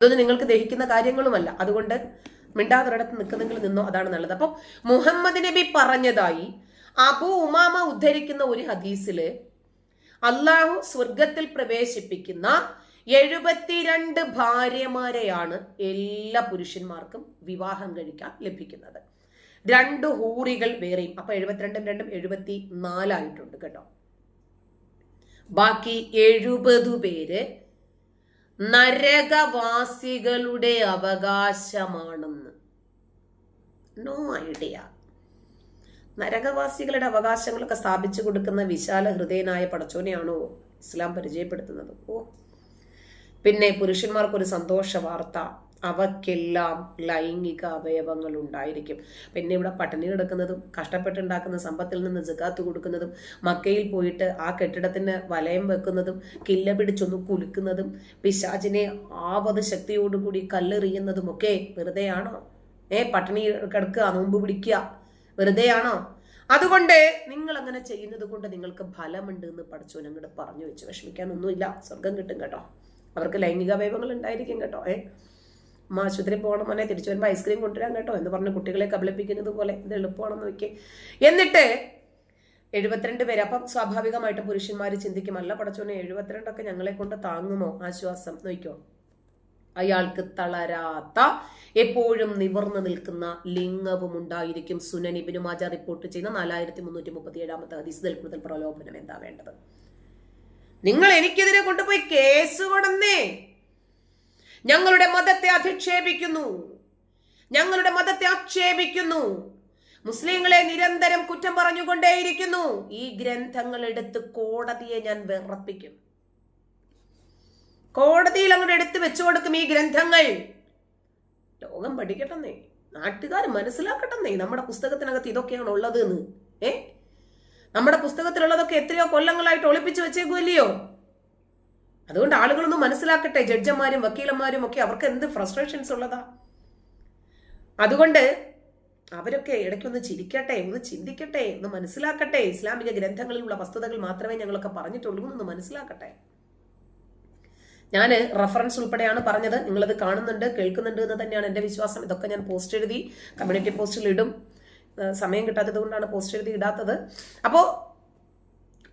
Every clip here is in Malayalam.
ഇതൊന്നും നിങ്ങൾക്ക് ദഹിക്കുന്ന കാര്യങ്ങളുമല്ല. അതുകൊണ്ട് മിണ്ടാതൊരിടത്ത് നിൽക്കുന്നെങ്കിൽ നിന്നോ അതാണ് നല്ലത്. അപ്പം മുഹമ്മദ് നബി പറഞ്ഞതായി അബു ഉമാമ ഉദ്ധരിക്കുന്ന ഒരു ഹദീസിൽ അള്ളാഹു സ്വർഗത്തിൽ പ്രവേശിപ്പിക്കുന്ന എഴുപത്തിരണ്ട് ഭാര്യമാരെയാണ് എല്ലാ പുരുഷന്മാർക്കും വിവാഹം കഴിക്കാൻ ലഭിക്കുന്നത്. രണ്ട് ഹൂറികൾ വേറെയും. അപ്പൊ എഴുപത്തിരണ്ടും രണ്ടും എഴുപത്തി നാലായിട്ടുണ്ട് കേട്ടോ. ബാക്കി എഴുപത് പേര് നരകവാസികളുടെ അവകാശമാണെന്ന്. നോ ഐഡിയ നരകവാസികളുടെ അവകാശങ്ങളൊക്കെ സ്ഥാപിച്ചു കൊടുക്കുന്ന വിശാല ഹൃദയനായ പടച്ചോനെയാണോ ഇസ്ലാം പരിചയപ്പെടുത്തുന്നത്? ഓ. പിന്നെ പുരുഷന്മാർക്കൊരു സന്തോഷ വാർത്ത അവക്കെല്ലാം ലൈംഗിക അവയവങ്ങൾ ഉണ്ടായിരിക്കും. പിന്നെ ഇവിടെ പട്ടിണി കിടക്കുന്നതും കഷ്ടപ്പെട്ടുണ്ടാക്കുന്ന സമ്പത്തിൽ നിന്ന് ജഗാത്ത് കൊടുക്കുന്നതും മക്കയിൽ പോയിട്ട് ആ കെട്ടിടത്തിന് വലയം വെക്കുന്നതും കില്ല പിടിച്ചൊന്ന് കുലുക്കുന്നതും പിശാചിനെ ആവത് ശക്തിയോടുകൂടി കല്ലെറിയുന്നതും ഒക്കെ വെറുതെയാണോ? ഏ പട്ടിണി കിടക്കുക നോമ്പ് പിടിക്കുക വെറുതെയാണോ? അതുകൊണ്ട് നിങ്ങൾ അങ്ങനെ ചെയ്യുന്നത് കൊണ്ട് നിങ്ങൾക്ക് ഫലമുണ്ട് എന്ന് പഠിച്ചു അങ്ങോട്ട് പറഞ്ഞു വെച്ചു വിഷമിക്കാനൊന്നുമില്ല സ്വർഗം കിട്ടും കേട്ടോ. അവർക്ക് ലൈംഗിക അവയവങ്ങൾ ഉണ്ടായിരിക്കും കേട്ടോ. ഏ? അമ്മ ആശുപത്രി പോകണം മോനെ തിരിച്ചു വരുമ്പോൾ ഐസ്ക്രീം കൊണ്ടുവരാൻ കേട്ടോ എന്ന് പറഞ്ഞ് കുട്ടികളെ കബളിപ്പിക്കുന്നത് പോലെ ഇത് എളുപ്പമാണെന്ന് നോക്കി. എന്നിട്ട് എഴുപത്തിരണ്ട് പേര് അപ്പം സ്വാഭാവികമായിട്ട് പുരുഷന്മാർ ചിന്തിക്കും അല്ല പടച്ചോനെ എഴുപത്തിരണ്ടൊക്കെ ഞങ്ങളെ കൊണ്ട് താങ്ങുമോ ആശ്വാസം നോക്കിയോ അയാൾക്ക് തളരാത്ത എപ്പോഴും നിവർന്നു നിൽക്കുന്ന ലിംഗവും ഉണ്ടായിരിക്കും. സുനനിബിനു മാജ റിപ്പോർട്ട് ചെയ്യുന്ന നാലായിരത്തി മുന്നൂറ്റി മുപ്പത്തി ഏഴാമത്തെ ഹദീസിൽ കൂടുതൽ പ്രലോഭനം എന്താ വേണ്ടത്? നിങ്ങൾ എനിക്കെതിരെ കൊണ്ടുപോയി കേസ് കൊടന്നേ. ഞങ്ങളുടെ മതത്തെ അധിക്ഷേപിക്കുന്നു. ഞങ്ങളുടെ മതത്തെ ആക്ഷേപിക്കുന്നു. മുസ്ലിങ്ങളെ നിരന്തരം കുറ്റം പറഞ്ഞുകൊണ്ടേയിരിക്കുന്നു. ഈ ഗ്രന്ഥങ്ങൾ എടുത്ത് കോടതിയെ ഞാൻ വിറപ്പിക്കും. കോടതിയിൽ അങ്ങോട്ട് എടുത്ത് വെച്ചു കൊടുക്കും ഈ ഗ്രന്ഥങ്ങൾ. ലോകം പഠിക്കട്ടെന്നേ. നാട്ടുകാർ മനസ്സിലാക്കട്ടെന്നേ. നമ്മുടെ പുസ്തകത്തിനകത്ത് ഇതൊക്കെയാണ് ഉള്ളത് എന്ന് ഏ? നമ്മുടെ പുസ്തകത്തിലുള്ളതൊക്കെ എത്രയോ കൊല്ലങ്ങളായിട്ട് ഒളിപ്പിച്ചു വെച്ചേക്കുമല്ലയോ അതുകൊണ്ട് ആളുകളൊന്നും മനസ്സിലാക്കട്ടെ. ജഡ്ജന്മാരും വക്കീലന്മാരും ഒക്കെ അവർക്ക് എന്ത് ഫ്രസ്ട്രേഷൻസ് ഉള്ളതാ? അതുകൊണ്ട് അവരൊക്കെ ഇടയ്ക്കൊന്ന് ചിരിക്കട്ടെ ഒന്ന് ചിന്തിക്കട്ടെ ഒന്ന് മനസ്സിലാക്കട്ടെ. ഇസ്ലാമിക ഗ്രന്ഥങ്ങളിലുള്ള വസ്തുതകൾ മാത്രമേ ഞങ്ങളൊക്കെ പറഞ്ഞിട്ടുള്ളൂ എന്ന് മനസ്സിലാക്കട്ടെ. ഞാൻ റഫറൻസ് ഉൾപ്പെടെയാണ് പറഞ്ഞത്. നിങ്ങളത് കാണുന്നുണ്ട് കേൾക്കുന്നുണ്ട് എന്ന് തന്നെയാണ് എന്റെ വിശ്വാസം. ഇതൊക്കെ ഞാൻ പോസ്റ്റ് എഴുതി കമ്മ്യൂണിറ്റി പോസ്റ്റിൽ ഇടും. സമയം കിട്ടാത്തത് കൊണ്ടാണ് പോസ്റ്റ് എഴുതി ഇടാത്തത്. അപ്പോൾ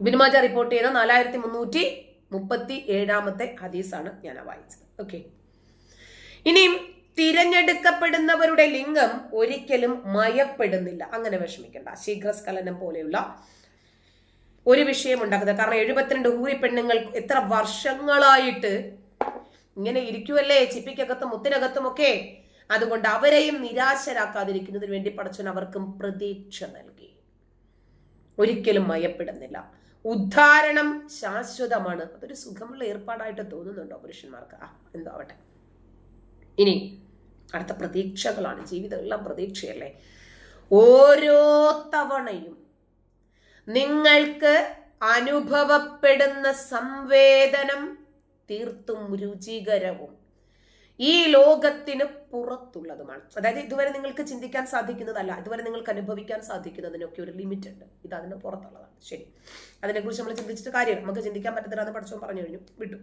ബിനുമാജ റിപ്പോർട്ട് ചെയ്ത നാലായിരത്തി മുന്നൂറ്റി മുപ്പത്തി ഏഴാമത്തെ ഹദീസാണ് ഞാൻ വായിച്ചത്. ഓക്കെ ഇനിയും തിരഞ്ഞെടുക്കപ്പെടുന്നവരുടെ ലിംഗം ഒരിക്കലും മയപ്പെടുന്നില്ല. അങ്ങനെ വിഷമിക്കണ്ട. ശീഘ്രസ്ഖലനം പോലെയുള്ള ഒരു വിഷയം ഉണ്ടാക്കുന്നത്. കാരണം എഴുപത്തിരണ്ട് ഹൂരി പെണ്ണുങ്ങൾ എത്ര വർഷങ്ങളായിട്ട് ഇങ്ങനെ ഇരിക്കുമല്ലേ ചിപ്പിക്കകത്തും മുത്തിനകത്തും ഒക്കെ. അതുകൊണ്ട് അവരെയും നിരാശരാക്കാതിരിക്കുന്നതിന് വേണ്ടി പടച്ചവൻ അവർക്കും പ്രതീക്ഷ നൽകി. ഒരിക്കലും മയപ്പെടുന്നില്ല. ഉദ്ധാരണം ശാശ്വതമാണ്. അതൊരു സുഖമുള്ള ഏർപ്പാടായിട്ട് തോന്നുന്നുണ്ടോ പുരുഷന്മാർക്ക്? ആ എന്തോ ആവട്ടെ ഇനി അടുത്ത പ്രതീക്ഷകളാണ്. ജീവിതം എല്ലാം പ്രതീക്ഷയല്ലേ? ഓരോ തവണയും നിങ്ങൾക്ക് അനുഭവപ്പെടുന്ന സംവേദനം തീർത്തും രുചികരവും ഈ ലോകത്തിന് പുറത്തുള്ളതുമാണ്. അതായത് ഇതുവരെ നിങ്ങൾക്ക് ചിന്തിക്കാൻ സാധിക്കുന്നതല്ല ഇതുവരെ നിങ്ങൾക്ക് അനുഭവിക്കാൻ സാധിക്കുന്നതിനൊക്കെ ഒരു ലിമിറ്റ് ഉണ്ട്. ഇത് അതിന് പുറത്തുള്ളതാണ്. ശരി. അതിനെക്കുറിച്ച് നമ്മൾ ചിന്തിച്ചിട്ട് കാര്യം നമുക്ക് ചിന്തിക്കാൻ പറ്റത്തില്ലെന്ന് പഠിച്ചോ പറഞ്ഞു കഴിഞ്ഞു. വിട്ടു.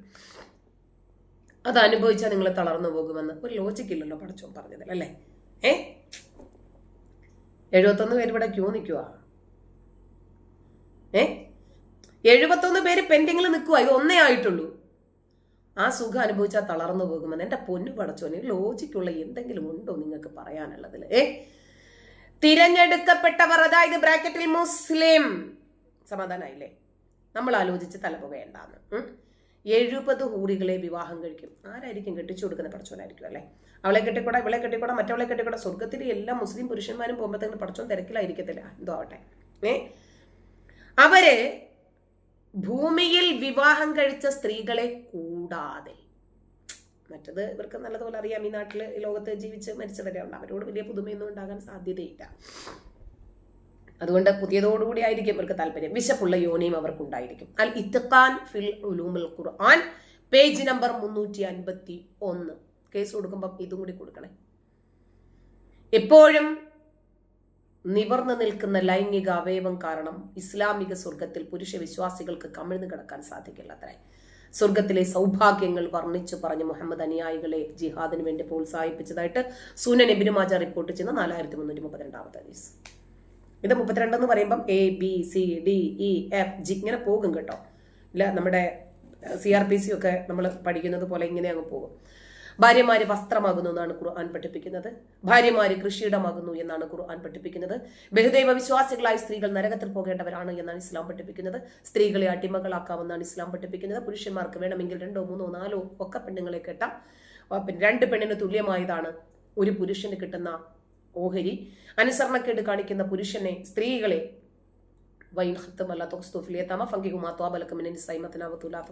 അത് അനുഭവിച്ചാൽ നിങ്ങൾ തളർന്നു പോകുമെന്ന് ഒരു ലോജിക്ക് ഇല്ലല്ലോ പഠിച്ചോ പറഞ്ഞതിൽ അല്ലേ? ഏ? എഴുപത്തൊന്ന് പേര് ഇവിടെ ക്യൂ നിൽക്കുക ഏ? എഴുപത്തൊന്ന് പേര് പെൻഡിങ്ങിൽ നിൽക്കുക ഇത് ഒന്നേ ആയിട്ടുള്ളൂ. ആ സുഖം അനുഭവിച്ചാൽ തളർന്നു പോകുമെന്ന് എന്റെ പൊന്നു പടച്ചോനെ ലോജിക്കുള്ള എന്തെങ്കിലും ഉണ്ടോ നിങ്ങൾക്ക് പറയാനുള്ളതിൽ ഏ? തിരഞ്ഞെടുക്കപ്പെട്ടവർ അതായത് ബ്രാക്കറ്റിൽ മുസ്ലിം. സമാധാനായില്ലേ? നമ്മൾ ആലോചിച്ച് തലപുകയുണ്ടാന്ന്. എഴുപത് ഹൂറികളെ വിവാഹം കഴിക്കും. ആരായിരിക്കും കെട്ടിച്ചു കൊടുക്കുന്ന പടച്ചോനായിരിക്കും അല്ലേ? അവളെ കെട്ടിക്കൂടാ ഇവളെ കെട്ടിക്കൂടാ മറ്റവളെ കെട്ടിക്കൂടാ. സ്വർഗത്തിലെ എല്ലാ മുസ്ലിം പുരുഷന്മാരും പോകുമ്പോഴത്തേക്കും പടച്ചോൻ തിരക്കിലായിരിക്കത്തില്ല. എന്തോ ആവട്ടെ. ഏ? അവർ ഭൂമിയിൽ വിവാഹം കഴിച്ച സ്ത്രീകളെ കൂടാതെ. മറ്റത് ഇവർക്ക് നല്ലതുപോലെ അറിയാം ഈ നാട്ടിൽ ലോകത്ത് ജീവിച്ച് മരിച്ചവരെയുണ്ട് അവരോട് വലിയ പുതുമയൊന്നും ഉണ്ടാകാൻ സാധ്യതയില്ല. അതുകൊണ്ട് പുതിയതോടുകൂടി ആയിരിക്കും ഇവർക്ക് താല്പര്യം. വിശപ്പുള്ള യോനിയും അവർക്കുണ്ടായിരിക്കും. അൽ ഇത്തഖാൻ ഫിൽ ഉലൂമുൽ ഖുർആൻ പേജ് നമ്പർ മുന്നൂറ്റി അൻപത്തി ഒന്ന് കേസ് കൊടുക്കുമ്പോൾ ഇതും കൂടി കൊടുക്കണേ. എപ്പോഴും നിവർന്നു നിൽക്കുന്ന ലൈംഗിക അവയവം കാരണം ഇസ്ലാമിക സ്വർഗത്തിൽ പുരുഷ വിശ്വാസികൾക്ക് കമിഴ്ന്നു കിടക്കാൻ സാധിക്കില്ല അത്രേ. സ്വർഗത്തിലെ സൗഭാഗ്യങ്ങൾ വർണിച്ചു പറഞ്ഞ് മുഹമ്മദ് അനുയായികളെ ജിഹാദിന് വേണ്ടി പ്രോത്സാഹിപ്പിച്ചതായിട്ട് സുനൻ എബിനുമാജ റിപ്പോർട്ട് ചെയ്യുന്ന നാലായിരത്തി മുന്നൂറ്റി മുപ്പത്തിരണ്ടാമത്തെ ഹദീസ് ഇത് മുപ്പത്തിരണ്ട് എന്ന് പറയുമ്പം A B C D E F G ഇങ്ങനെ പോകും കേട്ടോ. ഇല്ല നമ്മുടെ സി ആർ പി സി ഒക്കെ നമ്മൾ പഠിക്കുന്നത് പോലെ ഇങ്ങനെ അങ്ങ് പോകും. ഭാര്യമാര് വസ്ത്രമാകുന്നു എന്നാണ് ഖുർആൻ പഠിപ്പിക്കുന്നത്. ഭാര്യമാര് കൃഷിയിടമാകുന്നു എന്നാണ് ഖുർആൻ പഠിപ്പിക്കുന്നത്. ബഹുദൈവ വിശ്വാസികളായ സ്ത്രീകൾ നരകത്തിൽ പോകേണ്ടവരാണ് എന്നാണ് ഇസ്ലാം പഠിപ്പിക്കുന്നത്. സ്ത്രീകളെ അടിമകളാക്കാമെന്നാണ് ഇസ്ലാം പഠിപ്പിക്കുന്നത്. പുരുഷന്മാർക്ക് വേണമെങ്കിൽ രണ്ടോ മൂന്നോ നാലോ ഒക്കെ പെണ്ണുങ്ങളെ കെട്ടാം. രണ്ട് പെണ്ണിന് തുല്യമായതാണ് ഒരു പുരുഷന് കിട്ടുന്ന ഓഹരി. അനുസരണക്കേട് കാണിക്കുന്ന പുരുഷനെ സ്ത്രീകളെ വൈൻ ഹത്തമല്ല തൊസ്തുഫിലിയത്തമ ഫങ്കിഹുമാ ത്വാബലക്കമിനെ സൈമത്തിനാവത്തുലാത്ത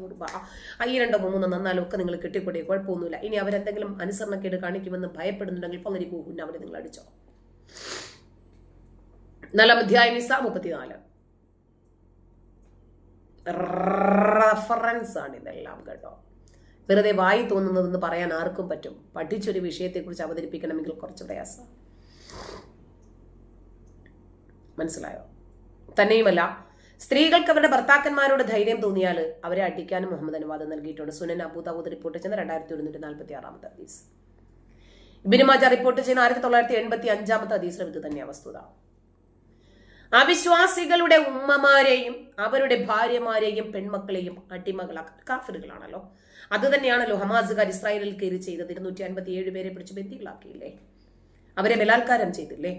ഈ രണ്ടോ മൂന്നോ നന്നാലോ ഒക്കെ നിങ്ങൾ കിട്ടിക്കൊടിയ കുഴപ്പമൊന്നുമില്ല. ഇനി അവരെന്തെങ്കിലും അനുസരണക്കേട് കാണിക്കുമെന്ന് ഭയപ്പെടുന്നുണ്ടെങ്കിൽ പങ്കരി പോകുന്ന അവരെ നിങ്ങൾ അടിച്ചോ. നാലാം അധ്യായം നിസ മുപ്പത്തിനാല്. റഫറൻസ് ആണ് ഇതെല്ലാം കേട്ടോ. വെറുതെ വായി തോന്നുന്നതെന്ന് പറയാൻ ആർക്കും പറ്റും. പഠിച്ചൊരു വിഷയത്തെക്കുറിച്ച് അവതരിപ്പിക്കണമെങ്കിൽ കുറച്ച് പ്രയാസം. മനസ്സിലായോ? തന്നെയുമല്ല. സ്ത്രീകൾക്ക് അവരുടെ ഭർത്താക്കന്മാരോട് ധൈര്യം തോന്നിയാൽ അവരെ അടിക്കാനും മുഹമ്മദ് അനുവാദം നൽകിയിട്ടുണ്ട്. സുനൻ അബൂദാവൂദ് റിപ്പോർട്ട് ചെയ്യുന്ന രണ്ടായിരത്തി ഒരുന്നൂറ്റി നാൽപ്പത്തി ആറാമത്തെ ഹദീസ് ഇബിനുമാജ റിപ്പോർട്ട് ചെയ്യുന്ന ആയിരത്തി തൊള്ളായിരത്തി എൺപത്തി അഞ്ചാമത്തെ ഹദീസിലും ഇത് തന്നെയാണ് വസ്തുത. അവിശ്വാസികളുടെ ഉമ്മമാരെയും അവരുടെ ഭാര്യമാരെയും പെൺമക്കളെയും അടിമകളാക്കാൻ കാഫിറുകളാണല്ലോ. അത് തന്നെയാണല്ലോ ഹമാസുകാർ ഇസ്രായേലിൽ കയറി ചെയ്തത്. ഇരുന്നൂറ്റി അൻപത്തി ഏഴ് പേരെ പിടിച്ച് ബന്ദികളാക്കിയില്ലേ? അവരെ ബലാത്കാരം ചെയ്തില്ലേ?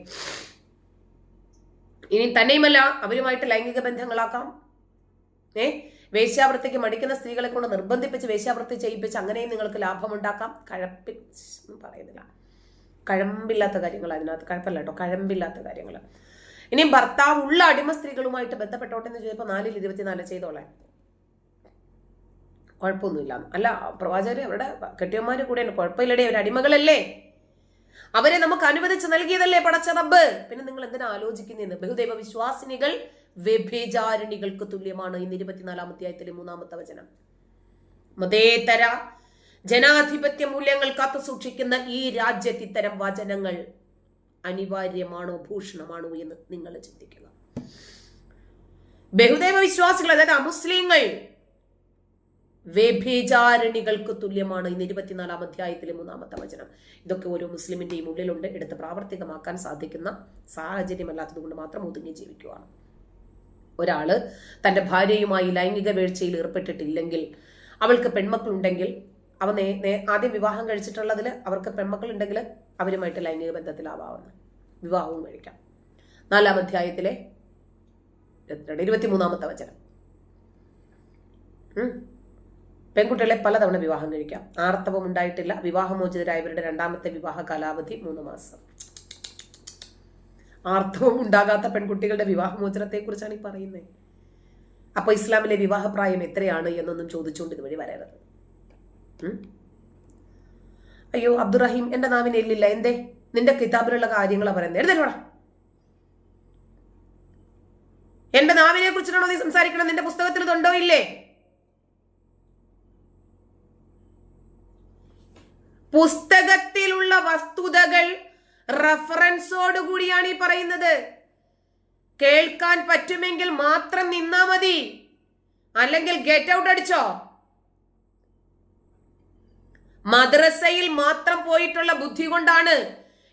ഇനി തന്നെയുമല്ല അവരുമായിട്ട് ലൈംഗിക ബന്ധങ്ങളാക്കാം. ഏ? വേശ്യാവൃത്തിക്ക് മടിക്കുന്ന സ്ത്രീകളെ കൊണ്ട് നിർബന്ധിപ്പിച്ച് വേശ്യാവൃത്തി ചെയ്യിപ്പിച്ച് അങ്ങനെയും നിങ്ങൾക്ക് ലാഭമുണ്ടാക്കാം. കഴപ്പി പറയുന്നില്ല. കഴമ്പില്ലാത്ത കാര്യങ്ങൾ അതിനകത്ത്. കഴപ്പല്ല കേട്ടോ. കഴമ്പില്ലാത്ത കാര്യങ്ങൾ ഇനി ഭർത്താവ് ഉള്ള അടിമ സ്ത്രീകളുമായിട്ട് ബന്ധപ്പെട്ടോട്ടെ എന്ന് ചോദിച്ചപ്പോൾ നാലിൽ ഇരുപത്തിനാല് ചെയ്തോളെ. കുഴപ്പമൊന്നുമില്ല അല്ല പ്രവാചകര് അവരുടെ കെട്ടിയന്മാർ കൂടെയാണ് കുഴപ്പമില്ലടേ അവർ അടിമകളല്ലേ? അവരെ നമുക്ക് അനുവദിച്ച് നൽകിയതല്ലേ പടച്ച റബ്ബ് പിന്നെ നിങ്ങൾ എന്തിനാ ആലോചിക്കുന്നതെന്ന്? ബഹുദൈവ വിശ്വാസിനികൾ വ്യഭിചാരിണികൾക്ക് തുല്യമാണ് ഇന്ന് ഇരുപത്തിനാലാം അധ്യായത്തിലെ മൂന്നാമത്തെ വചനം. മതേതര ജനാധിപത്യ മൂല്യങ്ങൾ കാത്തു സൂക്ഷിക്കുന്ന ഈ രാജ്യത്ത് ഇത്തരം വചനങ്ങൾ അനിവാര്യമാണോ ഭൂഷണമാണോ എന്ന് നിങ്ങൾ ചിന്തിക്കുക. ബഹുദൈവ വിശ്വാസികൾ അതായത് അമുസ്ലിങ്ങൾ വ്യഭിചാരിണികൾക്ക് തുല്യമാണ് ഇന്ന് ഇരുപത്തിനാലാം അധ്യായത്തിലെ മൂന്നാമത്തെ വചനം. ഇതൊക്കെ ഓരോ മുസ്ലിമിന്റെയും ഉള്ളിലുണ്ട്. എടുത്ത് പ്രാവർത്തികമാക്കാൻ സാധിക്കുന്ന സാഹചര്യമല്ലാത്തത് കൊണ്ട് മാത്രം ഒതുങ്ങി ജീവിക്കുവാണ്. ഒരാൾ തന്റെ ഭാര്യയുമായി ലൈംഗിക വീഴ്ചയിൽ ഏർപ്പെട്ടിട്ടില്ലെങ്കിൽ അവൾക്ക് പെൺമക്കളുണ്ടെങ്കിൽ അവ ആദ്യം വിവാഹം കഴിച്ചിട്ടുള്ളതിൽ അവർക്ക് പെൺമക്കൾ ഉണ്ടെങ്കിൽ അവരുമായിട്ട് ലൈംഗിക ബന്ധത്തിലാവാവുന്ന വിവാഹവും കഴിക്കാം. നാലാം അധ്യായത്തിലെ ഇരുപത്തിമൂന്നാമത്തെ വചനം. പെൺകുട്ടികളെ പലതവണ വിവാഹം കഴിക്കാം. ആർത്തവം ഉണ്ടായിട്ടില്ല. വിവാഹമോചിതരായവരുടെ രണ്ടാമത്തെ വിവാഹ കാലാവധി മൂന്ന് മാസം. ആർത്തവം ഉണ്ടാകാത്ത പെൺകുട്ടികളുടെ വിവാഹമോചനത്തെ കുറിച്ചാണ് ഈ പറയുന്നത്. അപ്പൊ ഇസ്ലാമിലെ വിവാഹപ്രായം എത്രയാണ് എന്നൊന്നും ചോദിച്ചുകൊണ്ട് ഇതുവഴി വരരുത്. അയ്യോ അബ്ദുറഹീം എന്റെ നാവിന് എല്ലില്ല. എന്തേ? നിന്റെ കിതാബിലുള്ള കാര്യങ്ങളാ പറയുന്നത്. എഴുതരുവാടാ എന്റെ നാവിനെ കുറിച്ചിട്ടാണോ നീ സംസാരിക്കണം നിന്റെ പുസ്തകത്തിൽ ഇതുണ്ടോ ഇല്ലേ? പുസ്തകത്തിലുള്ള വസ്തുതകൾ റഫറൻസോട് കൂടിയാണ് ഈ പറയുന്നത്. കേൾക്കാൻ പറ്റുമെങ്കിൽ മാത്രം നിന്നാ മതി. അല്ലെങ്കിൽ ഗെറ്റ് ഔട്ട് അടിച്ചോ? മദ്രസയിൽ മാത്രം പോയിട്ടുള്ള ബുദ്ധി കൊണ്ടാണ്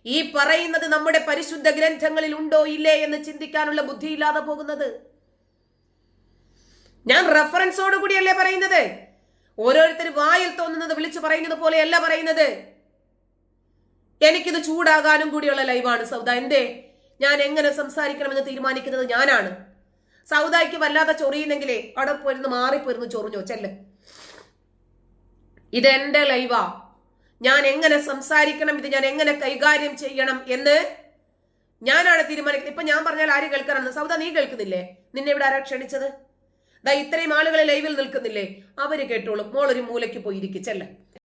ഈ പറയുന്നത് നമ്മുടെ പരിശുദ്ധ ഗ്രന്ഥങ്ങളിൽ ഉണ്ടോ ഇല്ലേ എന്ന് ചിന്തിക്കാനുള്ള ബുദ്ധി ഇല്ലാതെ പോകുന്നത്. ഞാൻ റഫറൻസോട് കൂടിയല്ലേ പറയുന്നത്? ഓരോരുത്തർ വായിൽ തോന്നുന്നത് വിളിച്ചു പറയുന്നത് പോലെയല്ല പറയുന്നത്. എനിക്കിത് ചൂടാകാനും കൂടിയുള്ള ലൈവാണ്. സൗദ എന്തേ? ഞാൻ എങ്ങനെ സംസാരിക്കണമെന്ന് തീരുമാനിക്കുന്നത് ഞാനാണ്. സൗദായ്ക്ക് വല്ലാതെ ചൊറിയുന്നെങ്കിലേ അവിടെ പോയിരുന്ന് മാറിപ്പോയിരുന്ന് ചൊറിഞ്ഞോ. ചെല്ല്. ഇത് എന്റെ ലൈവാ. ഞാൻ എങ്ങനെ സംസാരിക്കണം ഇത് ഞാൻ എങ്ങനെ കൈകാര്യം ചെയ്യണം എന്ന് ഞാനാണ് തീരുമാനിക്കുന്നത്. ഇപ്പൊ ഞാൻ പറഞ്ഞാൽ ആര് കേൾക്കാനാണ്? സൗദ നീ കേൾക്കുന്നില്ലേ? നിന്നെ ഇവിടെ ആരാ ക്ഷണിച്ചത്? ദാ ഇത്രയും ആളുകളെ ലൈവിൽ നിൽക്കുന്നില്ലേ? അവർ കേട്ടോളും. മോളൊരു മൂലയ്ക്ക് പോയിരിക്കും ചെല്ലേ.